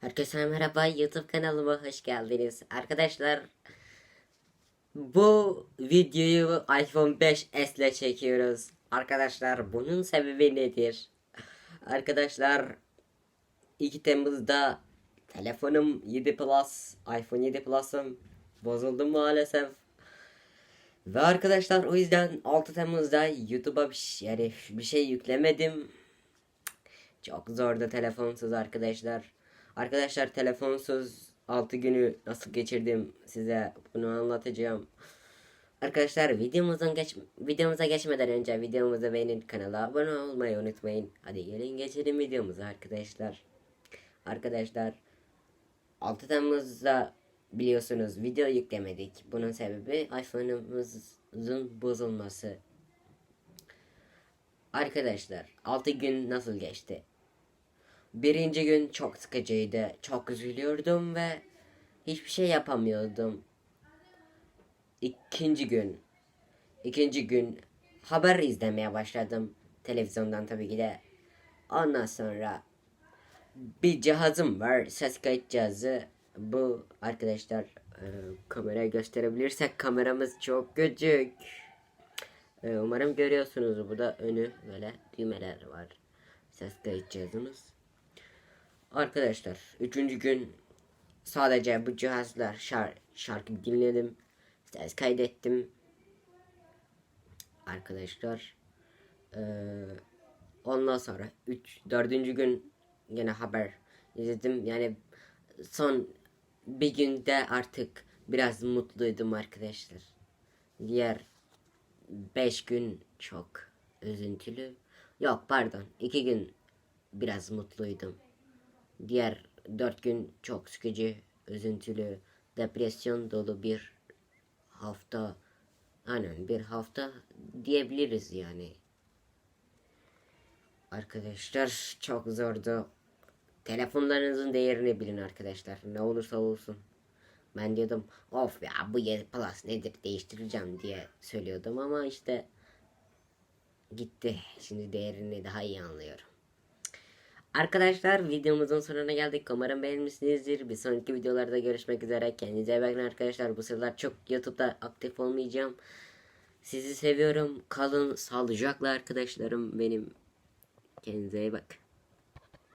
Herkese merhaba YouTube kanalıma hoş geldiniz. Arkadaşlar bu videoyu iPhone 5s ile çekiyoruz. Arkadaşlar bunun sebebi nedir? Arkadaşlar 2 Temmuz'da telefonum 7 Plus, iPhone 7 Plus'ım bozuldu maalesef. Ve arkadaşlar o yüzden 6 Temmuz'da YouTube'a bir şey, yani bir şey yüklemedim. Çok zordu telefonsuz arkadaşlar. Arkadaşlar telefonsuz 6 günü nasıl geçirdim size bunu anlatacağım. Arkadaşlar videomuzdan geç videomuza geçmeden önce videomuzu beğenin kanala abone olmayı unutmayın. Hadi gelin geçelim videomuza arkadaşlar. Arkadaşlar 6 Temmuz'da biliyorsunuz video yüklemedik. Bunun sebebi iPhone'umuzun bozulması. Arkadaşlar 6 gün nasıl geçti? Birinci gün çok sıkıcıydı. Çok üzülüyordum ve hiçbir şey yapamıyordum. İkinci gün. ikinci gün haber izlemeye başladım. Televizyondan tabii ki de. Ondan sonra bir cihazım var. Ses kayıt cihazı. Bu arkadaşlar e, kameraya gösterebilirsek kameramız çok küçük. E, umarım görüyorsunuz. Bu da önü böyle düğmeler var. Ses kayıt cihazımız. Arkadaşlar üçüncü gün sadece bu cihazlar şar şarkı dinledim. Ses kaydettim. Arkadaşlar eee, ondan sonra 3 dördüncü gün yine haber izledim. Yani son bir günde artık biraz mutluydum arkadaşlar. Diğer 5 gün çok üzüntülü. Yok pardon 2 gün biraz mutluydum. Diğer dört gün çok sıkıcı, üzüntülü, depresyon dolu bir hafta. Aynen bir hafta diyebiliriz yani. Arkadaşlar çok zordu. Telefonlarınızın değerini bilin arkadaşlar. Ne olursa olsun. Ben diyordum of ya bu 7 Plus nedir değiştireceğim diye söylüyordum ama işte gitti. Şimdi değerini daha iyi anlıyorum. Arkadaşlar videomuzun sonuna geldik. Umarım beğenmişsinizdir. Bir sonraki videolarda görüşmek üzere. Kendinize iyi bakın arkadaşlar. Bu sıralar çok YouTube'da aktif olmayacağım. Sizi seviyorum. Kalın sağlıcakla arkadaşlarım benim. Kendinize iyi bakın.